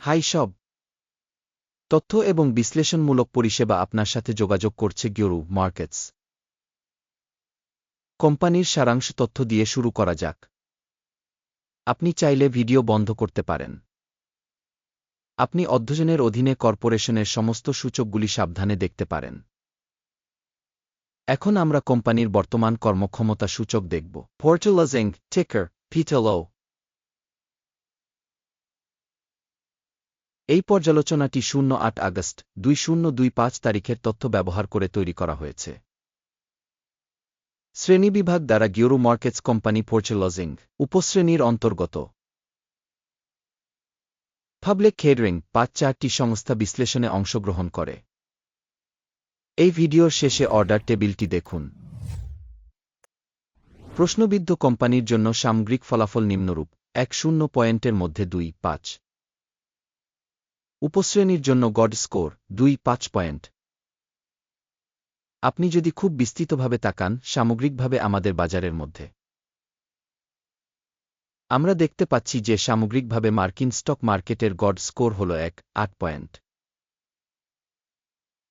High সব। তথ্য এবং বিশ্লেষণমূলক পরিষেবা আপনার সাথে যোগাযোগ করছে গিওরু মার্কেটস। কোম্পানির সারাংশ তথ্য দিয়ে শুরু করা যাক। আপনি চাইলে ভিডিও বন্ধ করতে পারেন। আপনি অধ্যয়নের অধীনে কর্পোরেশনের সমস্ত সূচকগুলি সাবধানে দেখতে পারেন। এখন আমরা কোম্পানির বর্তমান কর্মক্ষমতা সূচক দেখব। পোর্টালাজিং টেকার পিটালো এই পর্যালোচনাটি শূন্য আট আগস্ট দুই শূন্য দুই পাঁচ তারিখের তথ্য ব্যবহার করে তৈরি করা হয়েছে। শ্রেণীবিভাগ দ্বারা গিওরু মার্কেটস কোম্পানি পোর্চেলজিং উপশ্রেণীর অন্তর্গত। পাবলিক কেডরিং পাঁচ চারটি সংস্থা বিশ্লেষণে অংশগ্রহণ করে। এই ভিডিওর শেষে অর্ডার টেবিলটি দেখুন। প্রশ্নবিদ্ধ কোম্পানির জন্য সামগ্রিক ফলাফল নিম্নরূপ, এক শূন্য পয়েন্টের মধ্যে দুই, পাঁচ। উপশ্রেণীর জন্য গড স্কোর দুই, পাঁচ পয়েন্ট আপনি যদি খুব বিস্তৃতভাবে তাকান, সামগ্রিকভাবে আমাদের বাজারের মধ্যে। আমরা দেখতে পাচ্ছি যে সামগ্রিকভাবে মার্কিন স্টক মার্কেটের গড স্কোর হল এক, আট পয়েন্ট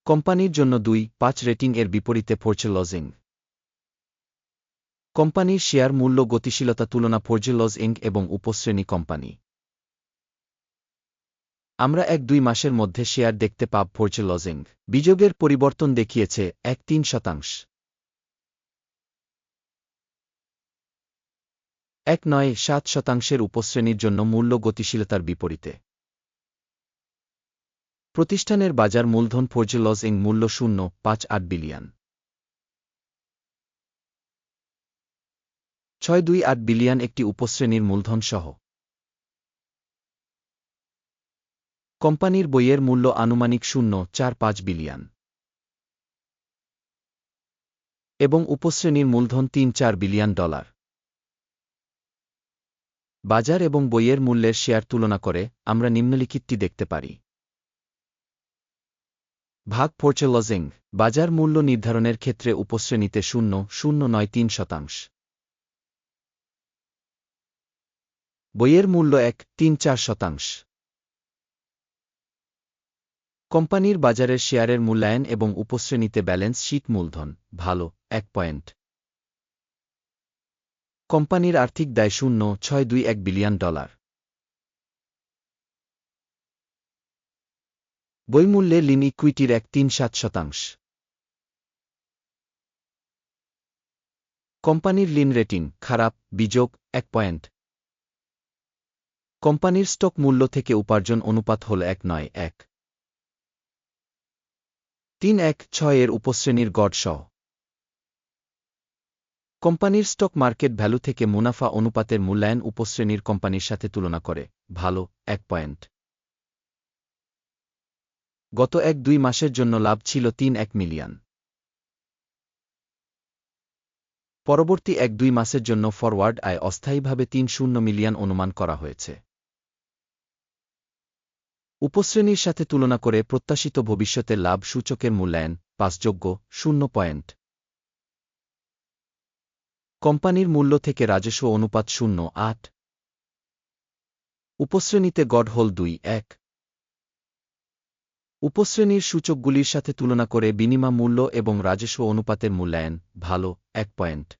কোম্পানির জন্য দুই, পাঁচ রেটিং এর বিপরীতে পড়ছে লজিং কোম্পানির শেয়ার মূল্য গতিশীলতা তুলনা ফোর্জেলজ ইঙ্ক এবং উপশ্রেণী কোম্পানি। আমরা এক দুই মাসের মধ্যে শেয়ার দেখতে পাব ফোর্চেলজিং বিযোগের পরিবর্তন দেখিয়েছে এক তিন শতাংশ। এক নয় সাত শতাংশের উপশ্রেণীর জন্য মূল্য গতিশীলতার বিপরীতে। প্রতিষ্ঠানের বাজার মূলধন ফোর্জেলজিং মূল্য শূন্য, পাঁচ আট বিলিয়ন। ছয় দুই আট বিলিয়ন একটি উপশ্রেণীর মূলধন সহ কোম্পানির বইয়ের মূল্য আনুমানিক শূন্য, চার পাঁচ বিলিয়ন। এবং উপশ্রেণীর মূলধন তিন চার বিলিয়ন ডলার। বাজার এবং বইয়ের মূল্যের শেয়ার তুলনা করে আমরা নিম্নলিখিতটি দেখতে পারি। ভাগ পোর্চেলজিং বাজার মূল্য নির্ধারণের ক্ষেত্রে উপশ্রেণীতে শূন্য শূন্য নয় তিন শতাংশ। বইয়ের মূল্য এক, তিন চার শতাংশ। কোম্পানির বাজারের শেয়ারের মূল্যায়ন এবং উপশ্রেণীতে ব্যালেন্স শীট মূলধন, ভালো, এক পয়েন্ট। কোম্পানির আর্থিক দায় শূন্য, ছয় দুই এক বিলিয়ন ডলার। বইমূল্যে লিন ইকুইটির এক তিন সাত শতাংশ। কোম্পানির লিন রেটিং, খারাপ বিযোগ এক পয়েন্ট। কোম্পানির স্টক মূল্য থেকে উপার্জন অনুপাত হল এক নয় এক। তিন এক ছয় এর উপশ্রেণীর গড় সহ কোম্পানির স্টক মার্কেট ভ্যালু থেকে মুনাফা অনুপাতের মূল্যায়ন উপশ্রেণীর কোম্পানির সাথে তুলনা করে, ভালো, এক পয়েন্ট। গত এক দুই মাসের জন্য লাভ ছিল তিন এক মিলিয়ন। পরবর্তী এক দুই মাসের জন্য ফরওয়ার্ড আয় অস্থায়ীভাবে তিন শূন্য মিলিয়ন অনুমান করা হয়েছে। উপশ্রেণীর সাথে তুলনা করে প্রত্যাশিত ভবিষ্যতের লাভ সূচকের মূল্যায়ন পাসযোগ্য শূন্য পয়েন্ট। কোম্পানির মূল্য থেকে রাজস্ব অনুপাত শূন্য, আট। উপশ্রেণীতে গড হোল দুই, এক। উপশ্রেণীর সূচকগুলির সাথে তুলনা করে বিনিমা মূল্য এবং রাজস্ব অনুপাতের মূল্যায়ন ভালো, এক পয়েন্ট।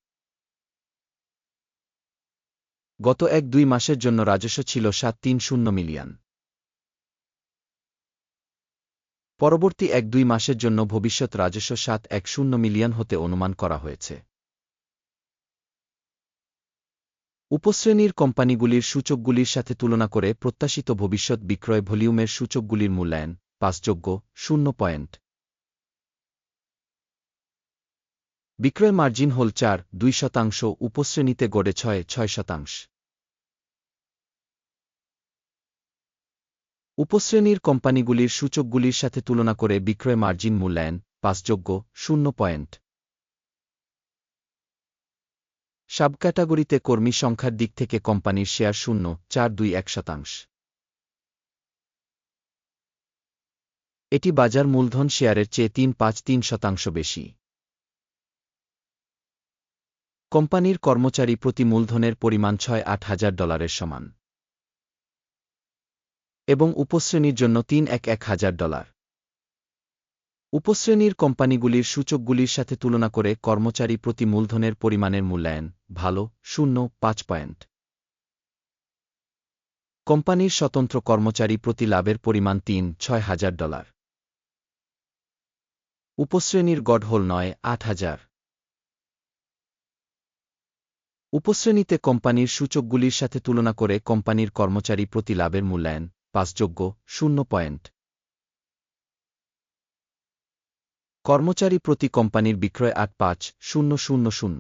গত এক দুই মাসের জন্য রাজস্ব ছিল সাত, তিন, শূন্য মিলিয়ন। পরবর্তী এক দুই মাসের জন্য ভবিষ্যৎ রাজস্ব সাত এক শূন্য মিলিয়ন হতে অনুমান করা হয়েছে। উপশ্রেণীর কোম্পানিগুলির সূচকগুলির সাথে তুলনা করে প্রত্যাশিত ভবিষ্যৎ বিক্রয় ভলিউমের সূচকগুলির মূল্যায়ন পাসযোগ্য শূন্য পয়েন্ট। বিক্রয় মার্জিন হল চার, দুই শতাংশ, উপশ্রেণীতে গড়ে ছয় ছয় শতাংশ। উপশ্রেণীর কোম্পানিগুলির সূচকগুলির সাথে তুলনা করে বিক্রয় মার্জিন মূল্যায়ন পাসযোগ্য শূন্য পয়েন্ট। সাবক্যাটাগরিতে কর্মী সংখ্যার দিক থেকে কোম্পানির শেয়ার শূন্য, চার দুই এক শতাংশ। এটি বাজার মূলধন শেয়ারের চেয়ে তিন পাঁচ তিন শতাংশ বেশি। কোম্পানির কর্মচারী প্রতি মূলধনের পরিমাণ ছয় আট হাজার ডলারের সমান। এবং উপশ্রেণীর জন্য তিন এক এক হাজার ডলার। উপশ্রেণীর কোম্পানিগুলির সূচকগুলির সাথে তুলনা করে কর্মচারী প্রতি মূলধনের পরিমাণের মূল্যায়ন ভালো, শূন্য, পাঁচ পয়েন্ট। কোম্পানির স্বতন্ত্র কর্মচারী প্রতি লাভের পরিমাণ তিন, ছয় হাজার ডলার। উপশ্রেণীর গডহোল নয়, আট হাজার। উপশ্রেণীতে কোম্পানির সূচকগুলির সাথে তুলনা করে কোম্পানির কর্মচারী প্রতি লাভের মূল্যায়ন পাঁচযোগ্য, শূন্য পয়েন্ট। কর্মচারী প্রতি কোম্পানির বিক্রয় আট পাঁচ, শূন্য শূন্য শূন্য।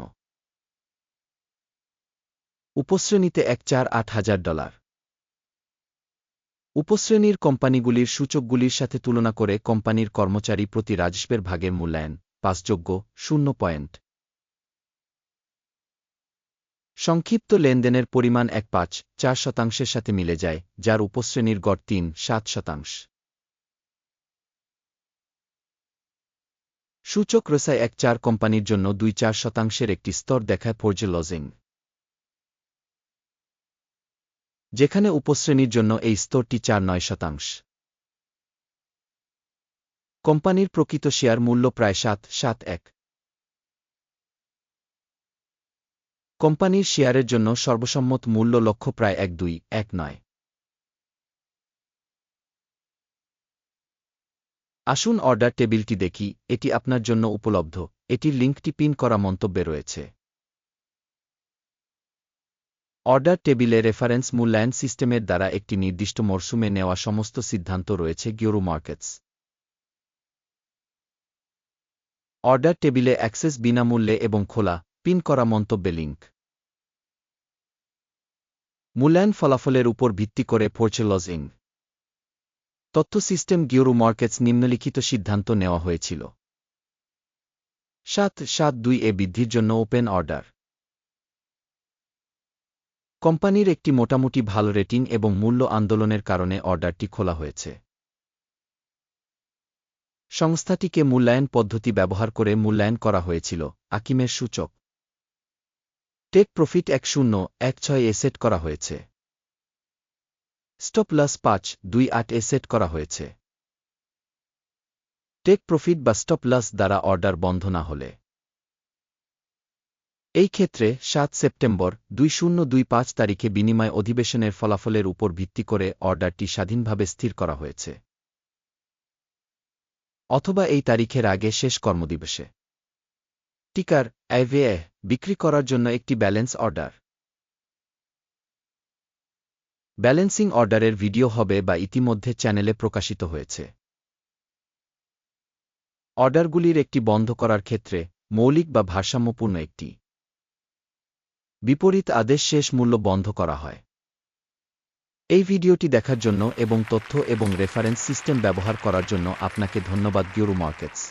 উপশ্রেণীতে এক চার আট হাজার ডলার। উপশ্রেণীর কোম্পানিগুলির সূচকগুলির সাথে তুলনা করে কোম্পানির কর্মচারী প্রতি রাজস্বের ভাগের মূল্যায়ন পাঁচযোগ্য, শূন্য পয়েন্ট। সংক্ষিপ্ত লেনদেনের পরিমাণ এক পাঁচ চার শতাংশের সাথে মিলে যায়, যার উপশ্রেণীর গড় তিন সাত শতাংশ। সূচক রসায় এক চার কোম্পানির জন্য দুই চার শতাংশের একটি স্তর দেখায় ফোর্জে লজিং। যেখানে উপশ্রেণীর জন্য এই স্তরটি চার নয় শতাংশ। কোম্পানির প্রকৃত শেয়ার মূল্য প্রায় সাত সাত এক। কোম্পানির শেয়ারের জন্য সর্বসম্মত মূল্য লক্ষ্য প্রায় এক দুই, এক নয়। আসুন অর্ডার টেবিলটি দেখি, এটি আপনার জন্য উপলব্ধ, এটির লিঙ্কটি পিন করা মন্তব্যে রয়েছে। অর্ডার টেবিলে রেফারেন্স মূল্যায়ন সিস্টেমের দ্বারা একটি নির্দিষ্ট মরশুমে নেওয়া সমস্ত সিদ্ধান্ত রয়েছে গিওরু মার্কেটস। অর্ডার টেবিলে অ্যাক্সেস বিনামূল্যে এবং খোলা পিন করা মন্তব্যে লিঙ্ক মূল্যায়ন ফলাফলের উপর ভিত্তি করে পড়ছে লজিং। তথ্য সিস্টেম গিওরু মার্কেটস নিম্নলিখিত সিদ্ধান্ত নেওয়া হয়েছিল। সাত সাত, দুই এ বৃদ্ধির জন্য ওপেন অর্ডার। কোম্পানির একটি মোটামুটি ভালো রেটিং এবং মূল্য আন্দোলনের কারণে অর্ডারটি খোলা হয়েছে। সংস্থাটিকে মূল্যায়ন পদ্ধতি ব্যবহার করে মূল্যায়ন করা হয়েছিল, আকিমের সূচক। টেক প্রফিট এক শূন্য, এক ছয় এ সেট করা হয়েছে। স্টপ লস পাঁচ, দুই আট এ সেট করা হয়েছে। টেক প্রফিট বা স্টপ লস দ্বারা অর্ডার বন্ধ না হলে। এই ক্ষেত্রে সাত সেপ্টেম্বর, দুই শূন্য দুই পাঁচ তারিখে বিনিময় অধিবেশনের ফলাফলের উপর ভিত্তি করে অর্ডারটি স্বাধীনভাবে স্থির করা হয়েছে। অথবা এই তারিখের আগে শেষ কর্মদিবসে। টিকার অ্যাভেয়ে বিক্রি করার জন্য একটি ব্যালেন্স অর্ডার। ব্যালেন্সিং অর্ডারের ভিডিও হবে বা ইতিমধ্যে চ্যানেলে প্রকাশিত হয়েছে। অর্ডারগুলির একটি বন্ধ করার ক্ষেত্রে মৌলিক বা ভারসাম্যপূর্ণ একটি। বিপরীত আদেশ শেষ মূল্য বন্ধ করা হয়। এই ভিডিওটি দেখার জন্য এবং তথ্য এবং রেফারেন্স সিস্টেম ব্যবহার করার জন্য আপনাকে ধন্যবাদ গিওরু মার্কেটস